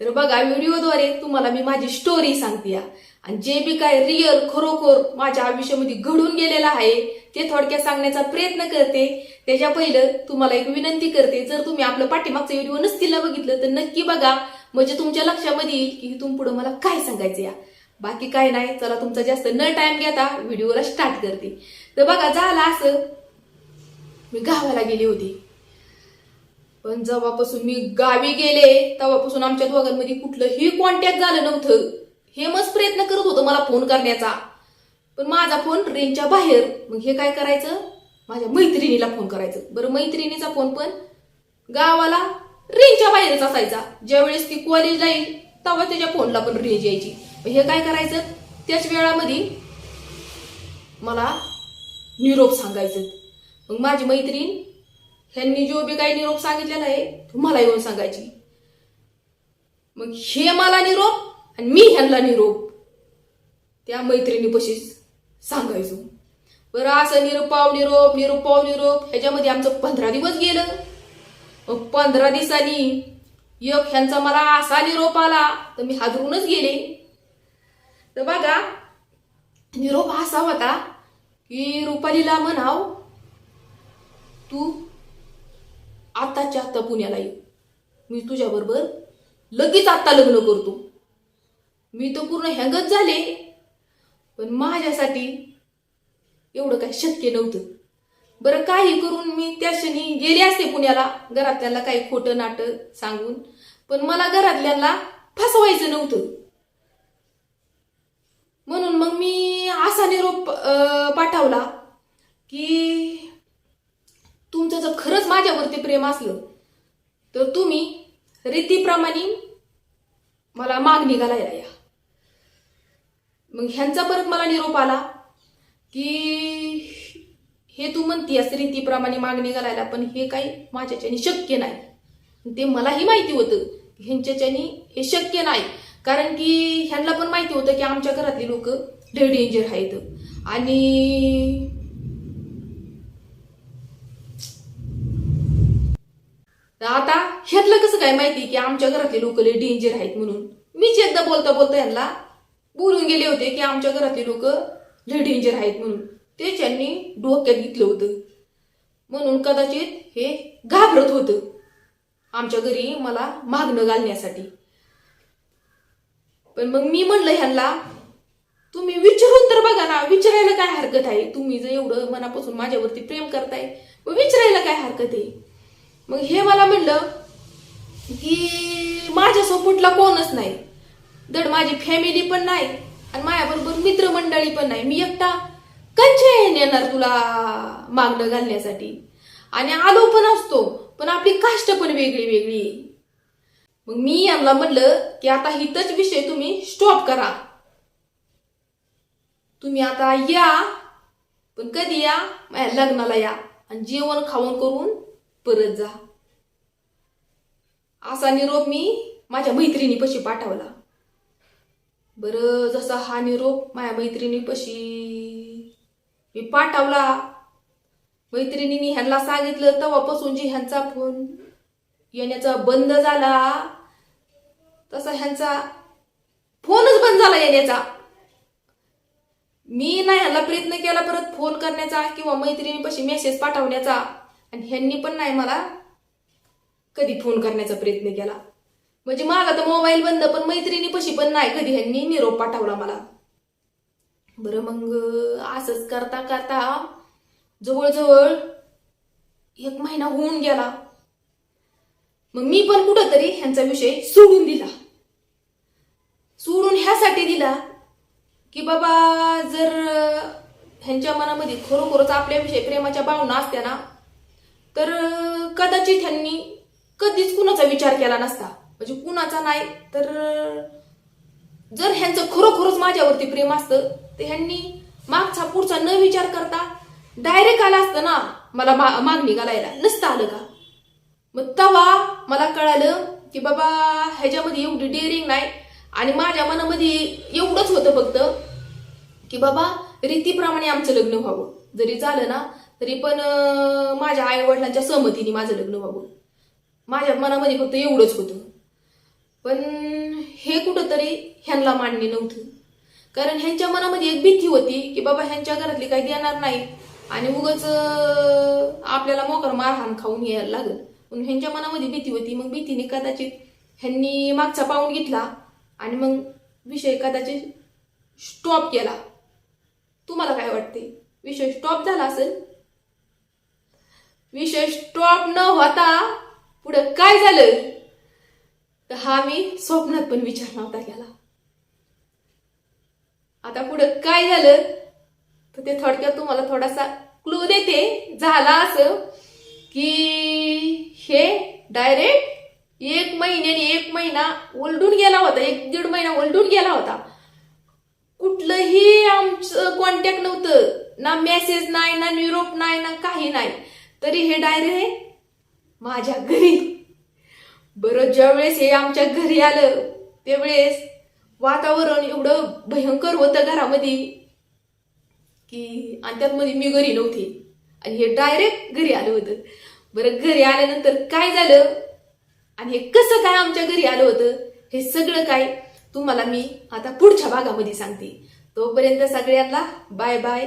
तर बघा व्हिडिओद्वारे तुम्हाला मी माझी स्टोरी सांगते या. आणि जे बी काय रिअल खरोखर माझ्या आयुष्यामध्ये घडून गेलेलं आहे ते थोडक्यात सांगण्याचा प्रयत्न करते. त्याच्या पहिलं तुम्हाला एक विनंती करते जर तुम्ही आपलं पाठीमागचं व्हिडिओ नसतील ना बघितलं तर नक्की बघा. म्हणजे तुमच्या लक्षामध्ये येईल की इथून पुढे मला काय सांगायचं या. बाकी काय नाही चला तुमचा जास्त न टाइम घेता व्हिडिओला स्टार्ट करते. तर बघा झालं असं. मी गावाला गेली होती. पण जेव्हापासून मी गावी गेले तेव्हापासून आमच्या दोघांमध्ये कुठलंही कॉन्टॅक्ट झालं नव्हतं. हे मस्त प्रयत्न करत होतं मला फोन करण्याचा. पण माझा फोन रेंजच्या बाहेर. मग हे काय करायचं? माझ्या मैत्रिणीला फोन करायचं. बरं मैत्रिणीचा फोन पण गावाला रेंजच्या बाहेरच असायचा. ज्यावेळेस ती कॉलेजला येईल तेव्हा त्याच्या फोनला पण रेंज यायची. हे काय करायचं? त्याच वेळामध्ये मला निरोप सांगायचं. मग माझी मैत्रीण ह्यांनी जो बी काही निरोप सांगितलेला आहे तो मला येऊन सांगायची. मग हे मला निरोप आणि मी ह्यांना निरोप. त्या मैत्रिणीपशीच सांगायचो. बरं असं निरोपाव निरोप निरोपाव निरोप ह्याच्यामध्ये आमचं पंधरा दिवस गेलं. मग पंधरा दिवसांनी एक ह्यांचा मला असा निरोप आला तर मी हादरूनच गेले. तर बघा निरोप असा होता की रुपालीला म्हणाव तू आत्ताच्या आत्ता पुण्याला ये मी तुझ्याबरोबर लगेच आत्ता लग्न करतो. मी तर पूर्ण हँगच झाले. पण माझ्यासाठी एवढं काही शक्य नव्हतं. बरं काही करून मी त्या क्षणी गेले असते पुण्याला. घरातल्याला काही खोटं नाटं सांगून. पण मला घरातल्यांना फसवायचं नव्हतं. म्हणून मग मी असा निरोप पाठवला की तुमचं जर खरंच माझ्यावरती प्रेम असलं तर तुम्ही रीतीप्रमाणे मला मागणी घालायला या. मग ह्यांचा परत मला निरोप आला की हे तू म्हणतीयस रीतीप्रमाणे मागणी घालायला पण हे काही माझ्याच्याने शक्य नाही. ते मलाही माहिती होतं ह्यांच्याच्याने हे शक्य नाही. कारण की ह्यांना पण माहिती होतं की आमच्या घरातली लोक लय डेंजर आहेत. आणि तर आता ह्यातलं कसं काय माहिती की आमच्या घरातले लोक लय डेंजर आहेत म्हणून? मीच एकदा बोलता बोलता यांना बोलून गेले होते की आमच्या घरातले लोक लय डेंजर आहेत म्हणून. ते त्यांनी डोक्यात घेतलं होतं. म्हणून कदाचित हे घाबरत होतं. आमच्या घरी मला मागणं घालण्यासाठी. पण मग मी म्हणलं ह्यांना तुम्ही विचारून तर बघा ना विचारायला काय हरकत आहे? तुम्ही जर एवढं मनापासून माझ्यावरती प्रेम करताय मग विचारायला काय हरकत आहे? मग हे मला म्हणलं की माझ्या सपोर्टला कोणच नाही. दड माझी फॅमिली पण नाही आणि माझ्याबरोबर मित्रमंडळी पण नाही. मी एकटा कंचे येणार तुला मागणं घालण्यासाठी? आणि आलो पण असतो पण आपली काष्ट पण वेगळी वेगळी. आहे. मग मी यांना म्हणलं की आता हितच विषय तुम्ही स्टॉप करा. तुम्ही आता या पण कधी या? माझ्या लग्नाला या. आणि जेवण खाऊन करून परत जा. असा निरोप मी माझ्या मैत्रिणीपाशी पाठवला. बरं जसा हा निरोप माझ्या मैत्रिणीपाशी मी पाठवला. मैत्रिणीने ह्यांना सांगितलं तेव्हापासून जे ह्यांचा फोन येण्याचा बंद झाला तसा ह्यांचा फोनच बंद झाला येण्याचा. मी नाही ह्याला प्रयत्न केला परत फोन करण्याचा किंवा मैत्रिणीपाशी मेसेज पाठवण्याचा. आणि ह्यांनी पण नाही मला कधी फोन करण्याचा प्रयत्न केला. म्हणजे माझा तर मोबाईल बंद पण मैत्रिणी पशी पण नाही कधी. ह्यांनी निरोप पाठवला मला. बरं मग असंच करता करता जवळजवळ एक महिना होऊन गेला. मग मी पण कुठंतरी ह्यांचा विषय सोडून दिला. सोडून ह्यासाठी दिला की बाबा जर ह्यांच्या मनामध्ये खरोखरच आपल्याविषयी प्रेमाच्या भावना असत्या ना तर कदाचित ह्यांनी कधीच कुणाचा विचार केला नसता. म्हणजे कुणाचा नाही तर जर ह्यांचं खरोखरच माझ्यावरती प्रेम असतं तर ह्यांनी मागचा पुढचा न विचार करता डायरेक्ट आला असतं ना मला मा- मागणी घालायला. नसतं आलं का? मग तवा मला कळालं की बाबा ह्याच्यामध्ये एवढी डेअरिंग नाही. आणि माझ्या मनामध्ये एवढंच होतं फक्त की बाबा रीतीप्रमाणे आमचं लग्न व्हावं. जरी झालं ना तरी पण माझ्या आई वडिलांच्या सहमतीने माझं लग्न व्हावं. माझ्या मनामध्ये फक्त एवढंच होतं. पण हे कुठंतरी ह्यांना मान्य नव्हतं. कारण ह्यांच्या मनामध्ये एक भीती होती की बाबा ह्यांच्या घरातली काही देणार नाही आणि उगाच आपल्याला मोकर मारहाण खाऊन यायला लागल. म्हणून ह्यांच्या मनामध्ये भीती होती. मग भीतीने कदाचित ह्यांनी मागचा पाऊल घेतला आणि मग विषय कदाचित स्टॉप केला. तुम्हाला काय वाटते विषय स्टॉप झाला असेल? विषय स्टॉप न होता पुढं काय झालं? तर हा मी स्वप्नात पण विचार नव्हता केला. आता पुढं काय झालं? तर ते थोडक्यात तुम्हाला थोडासा क्लू देते. झाला असं की हे डायरेक्ट एक महिन्याने एक महिना ओलडून गेला होता. एक दीड महिना ओलडून गेला होता. कुठलंही आमचं कॉन्टॅक्ट नव्हतं. ना मेसेज नाही ना निरोप नाही ना काही नाही. तरी हे डायरेक्ट माझ्या घरी. बरं ज्यावेळेस हे आमच्या घरी आलं त्यावेळेस वातावरण एवढं भयंकर होतं घरामध्ये की आणि त्यातमध्ये मी घरी नव्हते. आणि हे डायरेक्ट घरी आलं होतं. बरं घरी आल्यानंतर काय झालं? आणि हे कसं काय आमच्या घरी आलं होतं? हे सगळं काय तुम्हाला मी आता पुढच्या भागामध्ये सांगते. तोपर्यंत सगळ्यांना बाय बाय